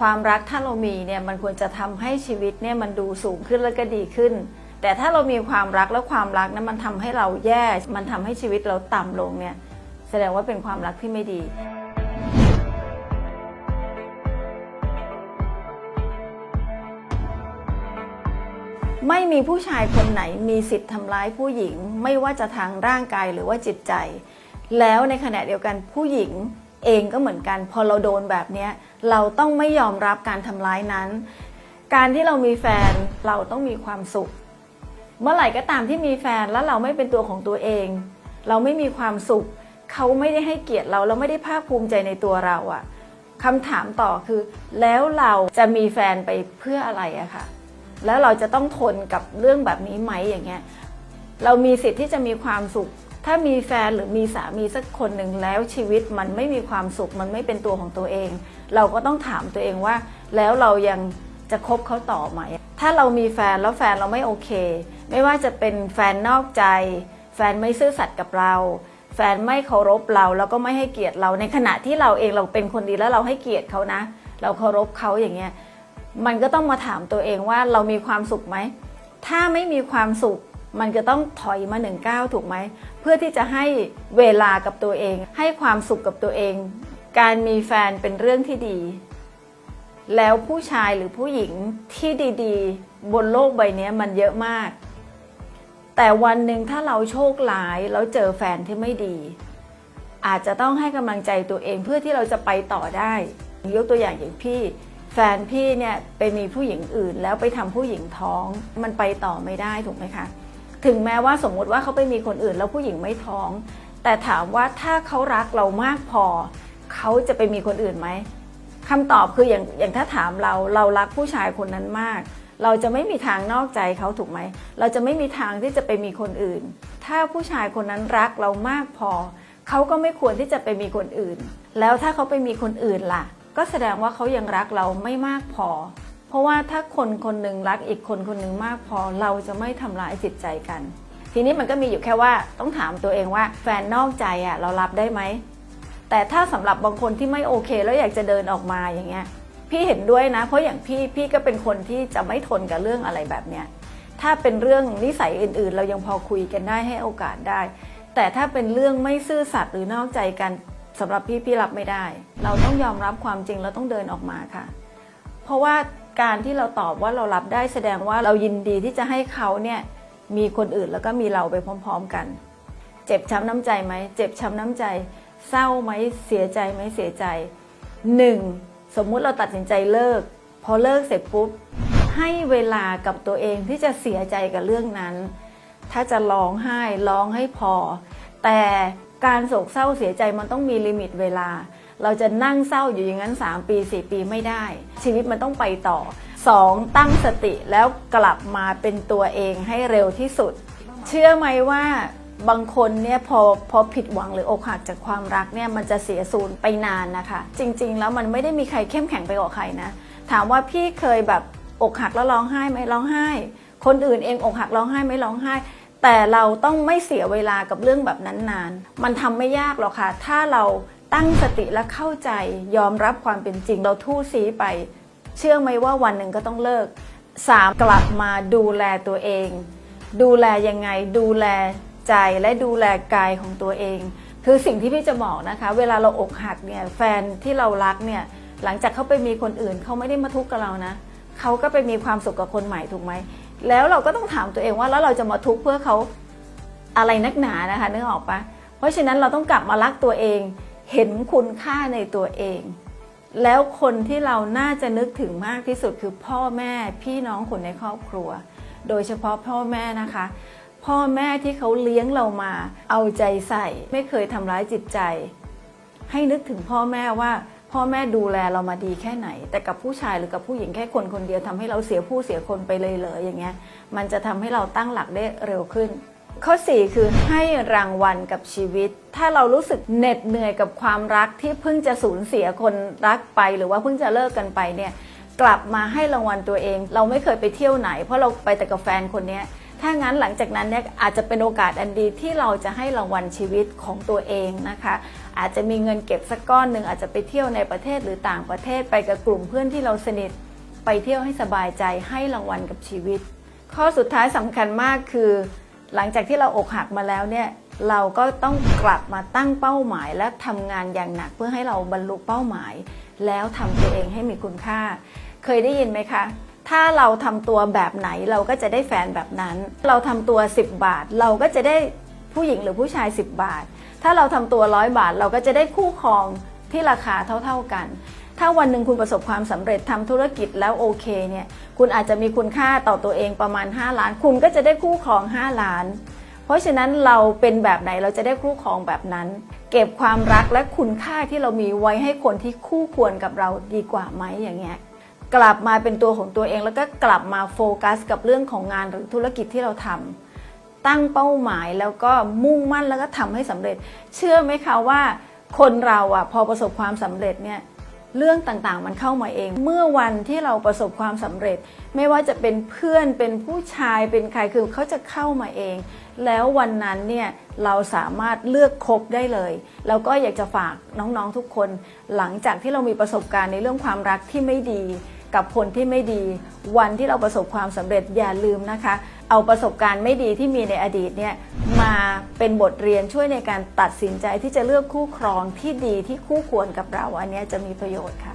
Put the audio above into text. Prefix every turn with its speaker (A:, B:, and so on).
A: ความรักถ้าเรามีเนี่ยมันควรจะทำให้ชีวิตเนี่ยมันดูสูงขึ้นแล้วก็ดีขึ้น แต่ถ้าเรามีความรักแล้วความรักนั้นมันทำให้เราแย่ มันทำให้ชีวิตเราต่ำลงเนี่ยแสดงว่าเป็นความรักที่ไม่ดีไม่มีผู้ชายคนไหนมีสิทธิ์ทำร้ายผู้หญิง ไม่ว่าจะทางร่างกายหรือว่าจิตใจ แล้วในขณะเดียวกันผู้หญิง เองก็เหมือนกัน พอเราโดนแบบนี้เราต้องไม่ยอมรับการทำร้ายนั้น การที่เรามีแฟนเราต้องมีความสุข เมื่อไหร่ก็ตามที่มีแฟนแล้วเราไม่เป็นตัวของตัวเอง เราไม่มีความสุข เขาไม่ได้ให้เกียรติเราเราไม่ได้ภาคภูมิใจในตัวเราอะคำถามต่อคือ แล้วเราจะมีแฟนไปเพื่ออะไรอะค่ะ แล้วเราจะต้องทนกับเรื่องแบบนี้ไหมอย่างเงี้ยเรามีสิทธิ์ที่จะมีความสุข ถ้ามีแฟนหรือมีสามีสักคนหนึ่งแล้วชีวิตมันไม่มีความสุขมันไม่เป็นตัวของตัวเอง เราก็ต้องถามตัวเองว่า แล้วเรายังจะคบเขาต่อไหม ถ้าเรามีแฟนแล้วแฟนเราไม่โอเค ไม่ว่าจะเป็นแฟนนอกใจ แฟนไม่ซื่อสัตย์กับเรา แฟนไม่เคารพเราแล้วก็ไม่ให้เกียรติเราในขณะที่เราเองเราเป็นคนดีแล้วเราให้เกียรติเขานะ เราเคารพเขาอย่างเงี้ยมันก็ต้องมาถามตัวเองว่าเรามีความสุขไหม ถ้าไม่มีความสุข มันจะต้องถอยมาหนึ่งก้าวถูกไหม เพื่อที่จะให้เวลากับตัวเอง ให้ความสุขกับตัวเอง การมีแฟนเป็นเรื่องที่ดี แล้วผู้ชายหรือผู้หญิงที่ดีๆ บนโลกใบนี้มันเยอะมาก แต่วันหนึ่งถ้าเราโชคร้ายแล้วเจอแฟนที่ไม่ดี อาจจะต้องให้กำลังใจตัวเองเพื่อที่เราจะไปต่อได้ ยกตัวอย่างอย่างพี่แฟนพี่เนี่ยไปมีผู้หญิงอื่นแล้วไปทำผู้หญิงท้อง มันไปต่อไม่ได้ถูกไหมคะ ถึงแม้ว่าสมมุติว่าเขาไปมีคนอื่นแล้วผู้หญิงไม่ท้อง แต่ถามว่าถ้าเขารักเรามากพอ เขาจะไปมีคนอื่นไหมคำตอบคืออย่างอย่างถ้าถามเราเรารักผู้ชายคนนั้นมาก เราจะไม่มีทางนอกใจเขาถูกไหม เราจะไม่มีทางที่จะไปมีคนอื่น ถ้าผู้ชายคนนั้นรักเรามากพอ เขาก็ไม่ควรที่จะไปมีคนอื่น แล้วถ้าเขาไปมีคนอื่นล่ะ ก็แสดงว่าเขายังรักเราไม่มากพอ เพราะว่าถ้าคนคนหนึ่งรักอีกคนคนหนึ่งมากพอเราจะไม่ทำร้ายจิตใจกัน ทีนี้มันก็มีอยู่แค่ว่าต้องถามตัวเองว่าแฟนนอกใจอะเรารับได้ไหมแต่ถ้าสำหรับบางคนที่ไม่โอเค แล้วอยากจะเดินออกมาอย่างเงี้ยพี่เห็นด้วยนะ เพราะอย่างพี่พี่ก็เป็นคนที่จะไม่ทนกับเรื่องอะไรแบบเนี้ยถ้าเป็นเรื่องนิสัยอื่น ๆ เรายังพอคุยกันได้ให้โอกาสได้ แต่ถ้าเป็นเรื่องไม่ซื่อสัตย์หรือนอกใจกันสำหรับพี่พี่รับไม่ได้ เราต้องยอมรับความจริงเราต้องเดินออกมาค่ะ เพราะว่า การที่เราตอบว่าเรารับได้แสดงว่าเรายินดีที่จะให้เขาเนี่ยมีคนอื่นแล้วก็มีเราไปพร้อม ๆกัน เจ็บช้ำน้ำใจไหมเจ็บช้ำน้ำใจ เศร้าไหมเสียใจไหมเสียใจหนึ่งสมมุติเราตัดสินใจเลิก พอเลิกเสร็จปุ๊บ ให้เวลากับตัวเองที่จะเสียใจกับเรื่องนั้น ถ้าจะร้องไห้ร้องให้พอ แต่การโศกเศร้าเสียใจมันต้องมีลิมิตเวลา เราจะนั่งเศร้าอยู่อย่างนั้น 3 ปี 4 ปีไม่ได้ ชีวิตมันต้องไปต่อ 2. ตั้งสติแล้วกลับมาเป็นตัวเองให้เร็วที่สุด เชื่อไหมว่าบางคนเนี่ยพอพอผิดหวังหรืออกหักจากความรักเนี่ยมันจะเสียศูนย์ไปนานนะคะ จริง ๆ แล้วมันไม่ได้มีใครเข้มแข็งไปกว่าใครนะ ถามว่าพี่เคยแบบอกหักแล้วร้องไห้ไหมร้องไห้ คนอื่นเองอกหักร้องไห้ไหมร้องไห้ แต่เราต้องไม่เสียเวลากับเรื่องแบบนั้นนาน มันทำไม่ยากหรอกค่ะ ถ้าเรา ตั้งสติและเข้าใจยอมรับความเป็นจริงเราทู่ซีไป เชื่อไหมว่าวันหนึ่งก็ต้องเลิก 3. กลับมาดูแลตัวเอง ดูแลยังไงดูแลใจและดูแลกายของตัวเอง คือสิ่งที่พี่จะบอกนะคะ เวลาเราอกหักเนี่ยแฟนที่เรารักเนี่ยหลังจากเขาไปมีคนอื่นเขาไม่ได้มาทุกข์กับเรานะเขาก็ไปมีความสุขกับคนใหม่ถูกไหมแล้วเราก็ต้องถามตัวเองว่าแล้วเราจะมาทุกข์เพื่อเขาอะไรนักหนานะคะนึกออกปะเพราะฉะนั้นเราต้องกลับมารักตัวเอง เห็นคุณค่าในตัวเอง แล้วคนที่เราน่าจะนึกถึงมากที่สุดคือพ่อแม่พี่น้องคนในครอบครัว โดยเฉพาะพ่อแม่นะคะ พ่อแม่ที่เขาเลี้ยงเรามา เอาใจใส่ ไม่เคยทำร้ายจิตใจ ให้นึกถึงพ่อแม่ว่าพ่อแม่ดูแลเรามาดีแค่ไหน แต่กับผู้ชายหรือกับผู้หญิงแค่คนคนเดียวทำให้เราเสียผู้เสียคนไปเลยเลยอย่างเงี้ย มันจะทำให้เราตั้งหลักได้เร็วขึ้น ข้อ 4 คือให้รางวัลกับชีวิต ถ้าเรารู้สึกเหน็ดเหนื่อยกับความรักที่เพิ่งจะสูญเสียคนรักไป หรือว่าเพิ่งจะเลิกกันไปเนี่ยกลับมาให้รางวัลตัวเอง เราไม่เคยไปเที่ยวไหน เพราะเราไปแต่กับแฟนคนนี้ถ้างั้นหลังจากนั้นเนี่ยอาจจะเป็นโอกาสอันดีที่เราจะให้รางวัลชีวิตของตัวเองนะคะ อาจจะมีเงินเก็บสักก้อนหนึ่งอาจจะไปเที่ยวในประเทศหรือต่างประเทศไปกับกลุ่มเพื่อนที่เราสนิท ไปเที่ยวให้สบายใจให้รางวัลกับชีวิต ข้อสุดท้ายสำคัญมากคือ หลังจากที่เราอกหักมาแล้วเนี่ยเราก็ต้องกลับมาตั้งเป้าหมาย และทำงานอย่างหนักเพื่อให้เราบรรลุเป้าหมาย แล้วทำตัวเองให้มีคุณค่า เคยได้ยินไหมคะ ถ้าเราทำตัวแบบไหนเราก็จะได้แฟนแบบนั้น เราทำตัว 10 บาท เราก็จะได้ผู้หญิงหรือผู้ชาย 10 บาท ถ้าเราทำตัวร้อยบาท เราก็จะได้คู่ครองที่ราคาเท่า ๆกัน ถ้าวันหนึ่งคุณประสบความสำเร็จทำธุรกิจแล้วโอเคเนี่ย คุณอาจจะมีคุณค่าต่อตัวเองประมาณ 5 ล้าน คุณก็จะได้คู่ครอง 5 ล้าน เพราะฉะนั้นเราเป็นแบบไหนเราจะได้คู่ครองแบบนั้น เก็บความรักและคุณค่าที่เรามีไว้ให้คนที่คู่ควรกับเราดีกว่าไหมอย่างเงี้ยกลับมาเป็นตัวของตัวเองแล้วก็กลับมาโฟกัสกับเรื่องของงานหรือธุรกิจที่เราทำตั้งเป้าหมายแล้วก็มุ่งมั่นแล้วก็ทำให้สำเร็จ เชื่อไหมคะว่า คนเราอะพอประสบความสำเร็จเนี่ย เรื่องต่างๆ มันเข้ามาเอง เมื่อวันที่เราประสบความสำเร็จ ไม่ว่าจะเป็นเพื่อนเป็นผู้ชายเป็นใครคือเขาจะเข้ามาเอง แล้ววันนั้นเนี่ยเราสามารถเลือกคบได้เลย แล้วก็อยากจะฝากน้องๆทุกคน หลังจากที่เรามีประสบการณ์ในเรื่องความรักที่ไม่ดี กับคนที่ไม่ดี วันที่เราประสบความสำเร็จอย่าลืมนะคะ เอาประสบการณ์ไม่ดีที่มีในอดีตเนี่ยมาเป็นบทเรียนช่วยในการตัดสินใจที่จะเลือกคู่ครองที่ดีที่คู่ควรกับเราอันนี้จะมีประโยชน์ค่ะ